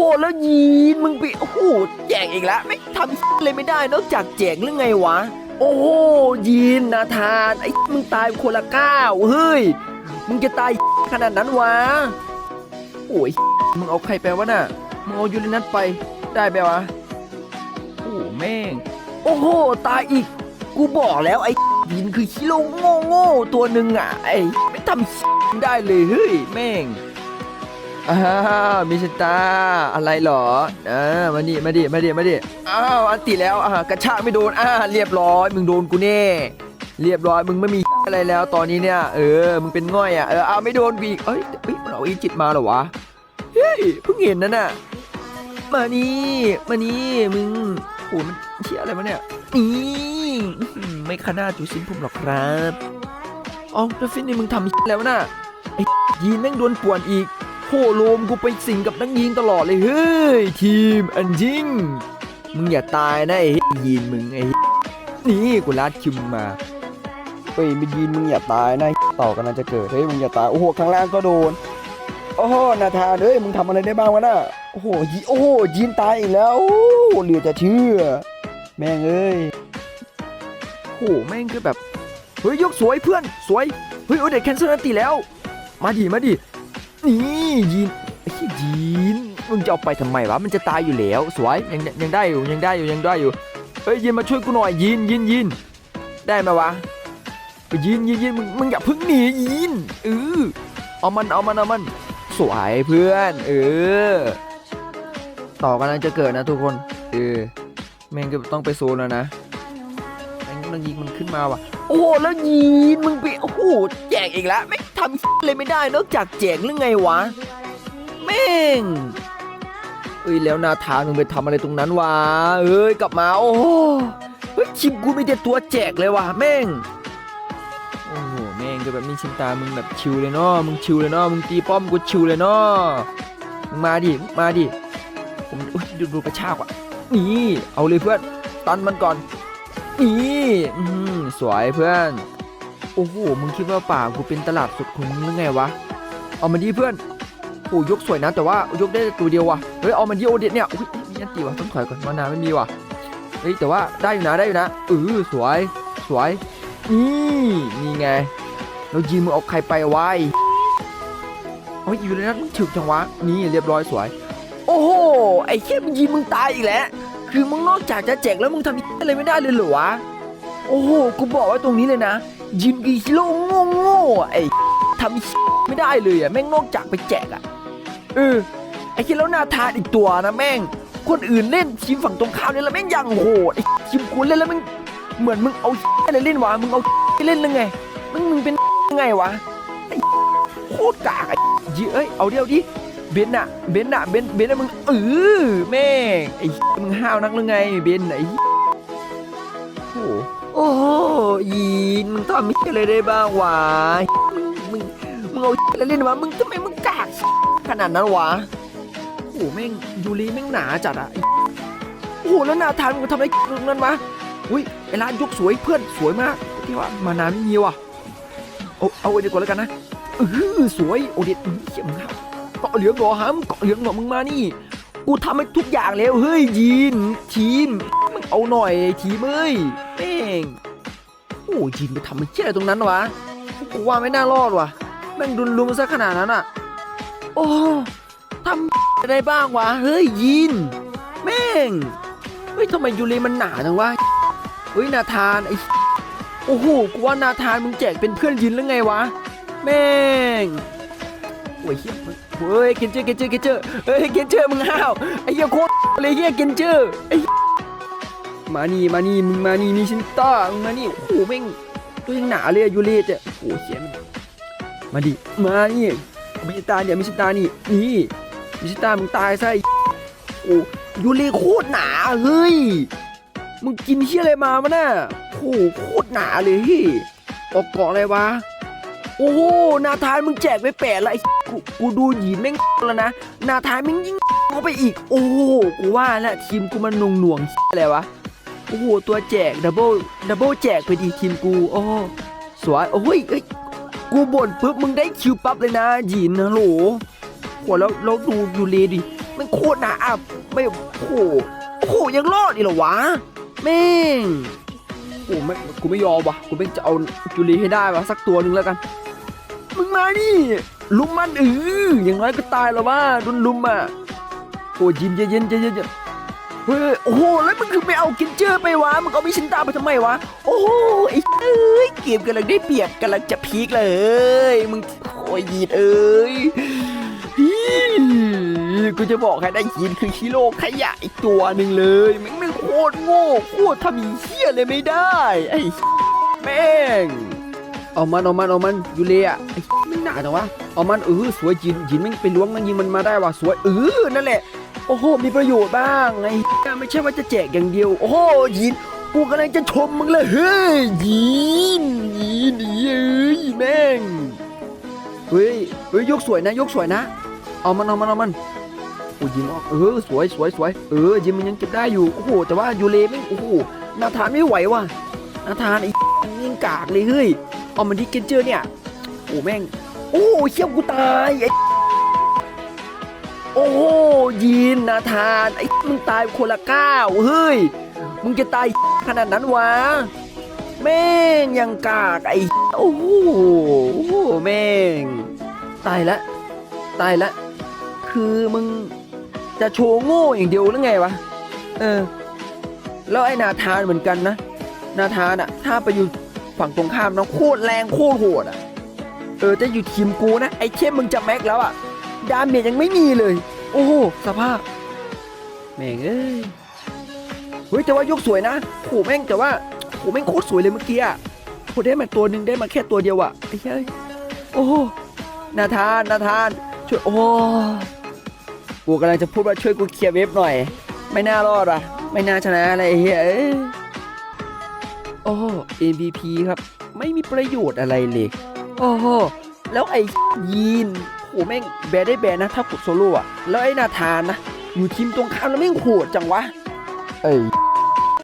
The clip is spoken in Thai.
โอ้แล้วยีนมึงไปโอ้โหแจกอีกแล้วไม่ทำอะไรไม่ได้นอกจากแจกหรือไงวะ โอ้โหยีนนาธานไอ้มึงตายคนละก้าวเฮ้ยมึงจะตายขนาดนั้นวะโอ้ยมึงเอาใครไปวะน่ะมึงเอายูรินัทไปได้ไหมวะโอ้แม่ง โอ้โหตายอีก กูบอกแล้วไอ้ยีนคือฮิโร่โง่โง่ตัวหนึ่งอะไอ้ไม่ทำได้เลยเฮ้ยแม่ง อ้าวมิชตาอะไรเหรออ่ามาดิมาดิมาดิมาดิอ้าวอันติแล้วอ่ากระชากไม่โดนอ่าเรียบร้อยมึงโดนกูแน่เรียบร้อยมึงไม่มีอะไรแล้วตอนนี้เนี่ยเออมึงเป็นง่อยอะเออเอาไม่โดนอีกเอ้ยเอ้ยมันเอาอีจิตมาเหรอวะเฮ้ยเพิ่งเห็นนั่นน่ะมานี่มานี่มึงโอ้มันเชี่ยอะไรวะเนี่ยนี่อื้อหือไม่ขนาดจูซินผมหรอกครับอ๋อแล้วฟินนี่มึงทำแล้วะน่ะไอ้ยีนแม่งโดนป่วนอีก โหโลมกูไปสิงกับนักยิงตลอดเลยเฮ้ยทีมอันยิงมึงอย่าตายนะไอ้ยีนมึงไอ้นี่กูลาดคิมมาเฮ้ยไม่ยีนมึงอย่าตายนะต่อกันน่าจะเกิดเฮ้ยมึงอย่าตายโอ้โหข้างล่างก็โดนโอ้โหนาธาเอ้ยมึงทำอะไรได้บ้างวะน่ะโอ้โหยีโอ้โหยีนตายอีกแล้วโอ้เหลือจะเชื่อ แม่งเอ้ยโหแม่งคือแบบเฮ้ยยกสวยเพื่อนสวยเฮ้ยโอเด็ดแคนเซิลนันตีแล้ว มาดิมาดิ นี่ยีนไอ้ยยีนมึงจะเอาไปทำไมวะมันจะตายอยู่แล้วสวยยังยังได้อยู่ยังได้อยู่ยังได้อยู่เฮ้ยยีนมาช่วยกูหน่อยยีนยีนยีนได้ไหมวะไปยีนยีนยีนมึงมึงอย่าพึ่งหนียีนเออเอามันเอามันเอามันสวยเพื่อนเออต่อกำลังจะเกิดนะทุกคนเออแม่งก็ต้องไปโซนแล้วนะแม่งกำลังยิงมันขึ้นมาว่ะ โอ้โหแล้วยีนมึงไปโอ้โหแจกอีกแล้วไม่ทำอะไรไม่ได้นอกจากแจกหรือไงวะแม่งเอ้ยแล้วนาธานมึงไปทำอะไรตรงนั้นวะเอ้ยกลับมาโอ้โหเฮ้ยชิมกูไมีแต่ตัวแจกเลยวะแม่งโอ้โหแม่งก็แบบมีชินตามึงแบบชิวเลยเนาะมึงชิวเลยเนาะมึงตีป้อมกูชิวเลยเนาะมึงมาดิมึงมาดิผมดูดูกระชากว่ะนี่เอาเลยเพื่อนตันมันก่อน นี่อืมสวยเพื่อน โอ้โห มึงคิดว่าป่ากูเป็นตลาดสดของมึงหรือไงวะ เอามาดีเพื่อนโอ้ยกสวยนะ แต่ว่ายกได้ตัวเดียววะเฮ้ย เอามาดีโอเด็ดเนี่ยอุ้ยมีอันตีวะต้องถอยก่อนมานาไม่มีวะเฮ้ย แต่ว่าได้อยู่นะ ได้อยู่นะเออสวย สวย นี่นี่ไง เรายิงมึงเอาใครไปไว้เฮ้ยอยู่ในนั้นมึงถึกจังวะ นี่เรียบร้อยสวย โอ้โห ไอ้เขี้ยมึงยิงมึงตายอีกแล้ว คือมึงนอกจากจะแจกแล้วมึงทำอะไรไม่ได้เลยเหรอวะ โอ้โห กูบอกไว้ตรงนี้เลยนะ ยินกีฮิโร่โง่โง่ไอ้ทำไม่ได้เลยอะแม่งนอกจากไปแจกอะ เออ ไอ้คิดแล้วนาทานอีกตัวนะแม่ง คนอื่นเล่นทีมฝั่งตรงข้ามเนี่ยแล้วแม่งยังโหดไอ้ทีมกูเล่นแล้วแม่งเหมือนมึงเอาอะไรเล่นวะ มึงเอาเล่นหรือไง มึงมึงเป็นยังไงวะไอ้โคตรกากไอ้ยี่เอ้ยเอาเดียวดิ เบนน่ะเบนน่ะเบนเบนน่ะมึงเออแม่งไอ้มึงห้าวนักหรือไงเบนไอ้โอ้โหโอ้ยีนมึงทำมิอะไรได้บ้างวะมึงมึงมึงเอาอะไรเล่นวะมึงทำไมมึงกากขนาดนั้นวะโอ้แม่งยูรีแม่งหนาจัดอะโอ้แล้วหนาทานมึงทำไรตรงนั้นวะอุ้ยไอ้ร้านยกสวยเพื่อนสวยมากที่ว่ามานานไม่มีว่ะเอาเอาไว้ดีกว่าแล้วกันนะเออสวยโอเด็ดเยี่ยมึงครับ เกาะเหลืองเหรอฮะมึงเกาะเหลืองเหรอมึงมานี่ กูทำให้ทุกอย่างแล้วเฮ้ยยีนทีมมึงเอาหน่อยทีมเอ้ยแม่งโอ้ยินไปทำมันเชี่ยอะไรตรงนั้นวะกูว่าไม่น่ารอดวะแม่งดุนลุมซะขนาดนั้นอะ โอ้ทำอะไรบ้างวะเฮ้ยยินแม่งเฮ้ยทำไมยูเรมันหนาจังวะเฮ้ยนาธานไอ้โอ้โหกูว่านาธานมึงแจกเป็นเพื่อนยินหรือไงวะแม่งโอ้ยเฮียมึง เฮ้ยเกนเจอร์เกนเจอร์เกนเจอร์เฮ้ยเกนเจอร์มึงห้าวไอ้เหี้ยโคตรเลยเฮียเกนเจอร์ไอ้มานี่มานี่มึงมานี่มีชินต้ามึงมานี่โอ้โหแม่งตัวยังหนาเลยยูเลตอะโอ้เสียมันมาดิมานี่มิชิตาเนี่ยมิชิตานี่นี่มิชิตามึงตายซะไอ้โอ้ยูเลโคตรหนาเฮ้ยมึงกินเฮียอะไรมามะน่ะโอ้โหโคตรหนาเลยเฮ้ยออกเกาะอะไรวะ โอ้โหนาธานมึงแจกไปแปดละไอ้กูกูดูหยีนแม่งแล้วนะนาธานแม่งยิ่งเข้าไปอีก โอ้โหกูว่าแล้วทีมกูมันหน่วงหน่วงอะไรวะโอ้โหตัวแจกดับเบิลดับเบิลแจกไปดีทีมกูโอ้สวยโอ้ยเอ้ยกูบ่นปุ๊บมึงได้คิวปั๊บเลยนะหยินนะโหลโหแล้วแล้วดูดูเลดิมันโคตรหนาอับไม่โอ้โหโอ้โหยังรอดอีกเหรอวะแม่งโอ้ไม่กูไม่ยอมวะกูไม่จะเอาจูลีให้ได้วะสักตัวหนึ่งแล้วกัน มึงมาดิลุมมันเอออย่างน้อยก็ตายแล้วว่าโดนลุมอะโอ้ยินเย็นเย็นเย็นเย็นเฮ้ยโอ้โหแล้วมึงคือไปเอากินเจอไปวะมึงเอามิชินตาไปทำไมวะโอ้โหไอ้เอ้ยเกมกำลังได้เปรียบกำลังจะพีคเลยมึงโอ้ยยีดเอ้ยกูจะบอกให้ได้ยินคือฮิโร่ขยะอีกตัวหนึ่งเลยมึงไม่งโคตรโง่โคตรทำอีเหี้ยเลยไม่ได้ไอ้แม่ง เอามันเอามันเอามันยูเลียไอ้ไม่หนาจังวะเอามันเออสวยยินยินไม่งไปล้วงมันยิงมันมาได้ว่ะสวยเออนั่นแหละโอ้โหมีประโยชน์บ้างไอ้ไม่ใช่ว่าจะแจกอย่างเดียว โอ้โหยินกูกำลังจะชมมึงเลยเฮ้ยยินยินเอ้ยแม่งเฮ้ยเฮ้ยยกสวยนะยกสวยนะ เอามันเอามันเอามันโอ้ยินออกเออสวยสวยสวยเออยินมันยังเก็บได้อยู่โอ้โหแต่ว่ายูเลไม่โอ้โหนาธานไม่ไหวว่ะนาธานไอ้ยังกากเลยเฮ้ย เอามันที่เกนเจอร์เนี่ย โอ้แม่ง โอ้เชี่ยวกูตายไอ้โอ้ยีนนาธานไอ้มึงตายคนละก้าวเฮ้ย มึงจะตายขนาดนั้นวะ แม่งยังกากไอ้โอ้โหโอ้โหแม่ง ตายละ ตายละ คือมึงจะโชว์โง่อย่างเดียวหรือไงวะ เออ แล้วไอ้นาธานเหมือนกันนะ นาธานอะถ้าไปอยู่ ฝั่งตรงข้ามนะโคตรแรงโคตรโหดอะ เออจะอยู่ทีมกูนะ ไอ้เข้มมึงจะแม็กแล้วอะ ดาเมจยังไม่มีเลย โอ้โหสภาพ แม่งเอ้ย เฮ้ยแต่ว่ายกสวยนะโหแม่งแต่ว่าโหแม่งโคตรสวยเลยเมื่อกี้อะโหได้มาตัวหนึ่งได้มาแค่ตัวเดียวอะไอ้เฮ้ย โอ้โหนาธานนาธาน ช่วยโอ้กูกำลังจะพูดว่าช่วยกูเคลียร์เว็บหน่อย ไม่น่ารอดอะ ไม่น่าชนะอะไรเฮ้ย อ้ยโอ้ MVP ครับ ไม่มีประโยชน์อะไรเลยโอ้อแล้วไอ้ยีนโหแม่งแบได้แบนนะ ถ้ากดโซโล่อะแล้วไอ้นาธานนะ อยู่ทีมตรงข้ามแล้วแม่งโหดจังวะ ไอ้